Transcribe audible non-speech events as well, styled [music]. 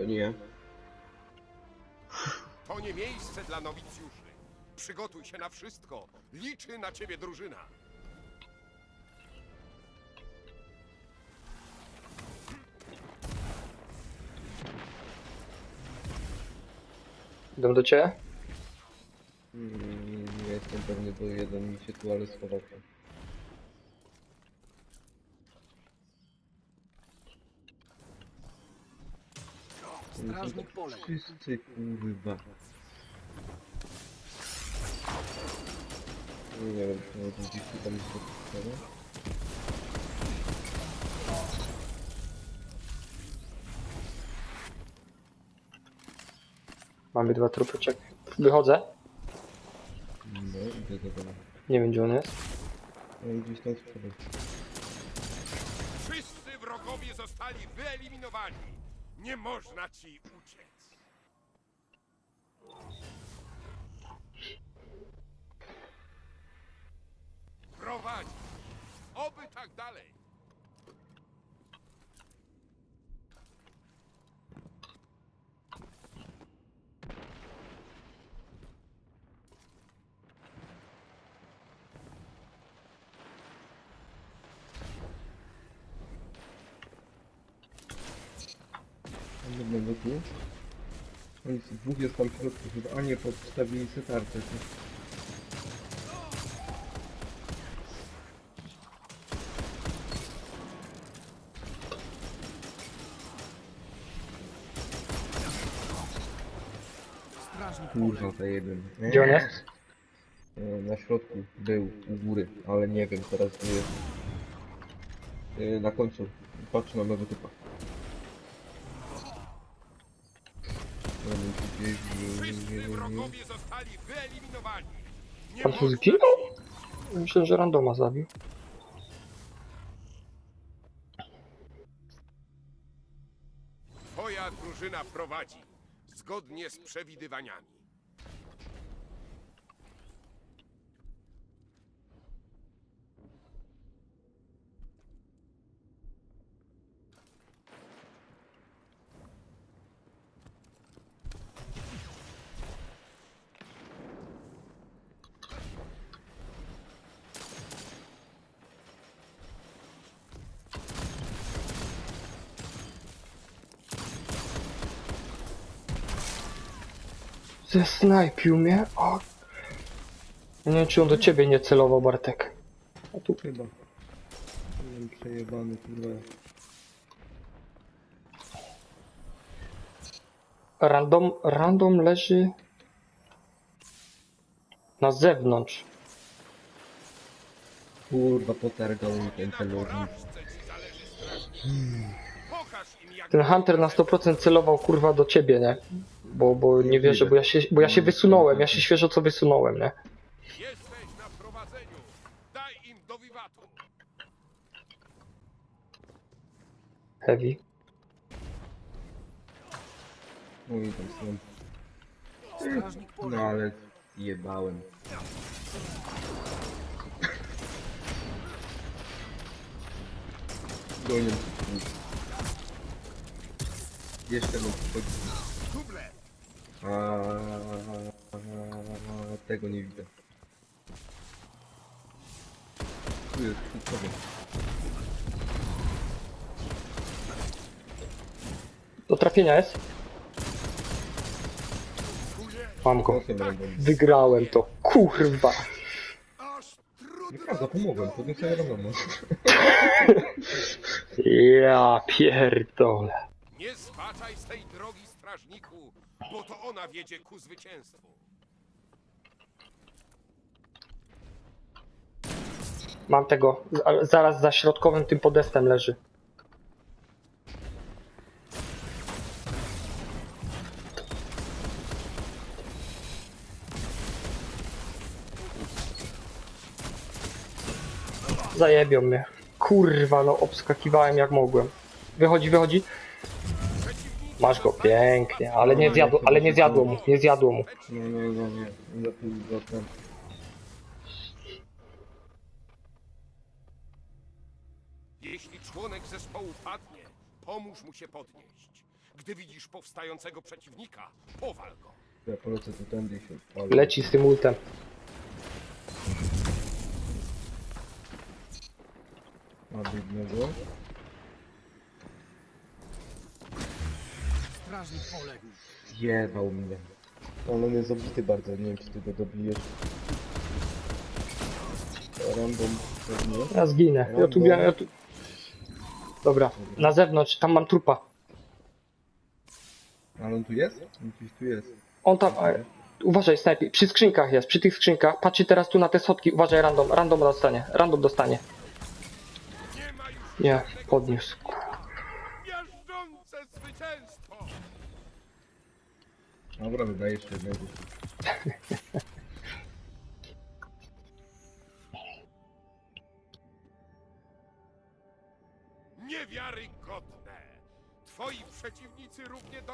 To nie ja. To nie miejsce dla nowicjuszy. Przygotuj się na wszystko. Liczy na ciebie drużyna. Idę do ciebie? Mm, nie jestem pewny, bo jeden mi się tu ale schował. Strażnik. Wszyscy kurwa. Nie wiem, czy może gdzieś tu tam jest podpisane. Mamy dwa trupy, czekaj. Wychodzę. No, idę do. Nie wiem gdzie on jest. No i gdzieś tam. Wszyscy wrogowie zostali wyeliminowani. Nie można ci uciec. Prowadzi. Oby tak dalej. Mam jednego tu. No i dwóch jest tam w środku chyba, a nie, podstawili. Strażnik Kurwa, to jeden. Gdzie on jest? E, Na środku był, u góry, ale nie wiem teraz gdzie jest. E, Na końcu. Patrzę na nowy typa. No, nie, gdzieś, nie, nie, nie, Wszyscy wrogowie zostali wyeliminowani. Nie Pan tu można zginął? Myślę, że randoma zabił. Twoja drużyna prowadzi. Zgodnie z przewidywaniami. Zesnajpił mnie. O. Ja nie wiem, czy on do ciebie nie celował, Bartek. A tu Chyba. Nie wiem, przejebany, kurwa. random, random leży na zewnątrz. Kurwa, potargał mi ten na celownik. Ten Hunter na 100% celował kurwa do ciebie, nie? Bo, bo nie wierzę, bo ja się, bo ja się wysunąłem, ja się świeżo co wysunąłem, nie? Jesteś na prowadzeniu. Daj im do wiwatu. Heavy. No i tam są. No ale jebałem. Gonię. Jeszcze. Duble. A tego nie widzę. Tu jest, tu sobie. Do trafienia jest? Mam go. Random. Wygrałem to. Kurwa. Nieprawda, pomogłem, podniosłem sobie randomo. [laughs] Ja pierdolę. Zbaczaj z tej drogi, strażniku, bo to ona wiedzie ku zwycięstwu. Mam tego. za- Zaraz za środkowym tym podestem leży. Zajebią mnie. Kurwa, no obskakiwałem jak mogłem. Wychodzi, wychodzi. Masz go pięknie, ale nie zjadło, ale nie zjadło mu, nie zjadło mu. No, no, no, nie. Lepiej zatem. Jeśli członek zespołu padnie, pomóż mu się podnieść. Gdy widzisz powstającego przeciwnika, powal go. Ja polecę tu tędy i się odpalę. Leci z tym ultem. Ma biednego. Strażnik poległ. Jebał mnie. On jest obity bardzo, nie wiem czy ty go dobijesz. Random pewnie. Ja zginę. Ja tu, ja, ja tu... Dobra, na zewnątrz, tam mam trupa. Ale on tu jest? On gdzieś tu jest. On tam... A, uważaj, snajpi. Przy skrzynkach jest, przy tych skrzynkach. Patrzcie teraz tu na te schodki. Uważaj, random. Random dostanie. Random dostanie. Nie podniósł. Dobra, wydaje jeszcze jednego. Niewiarygodne! Twoi przeciwnicy równie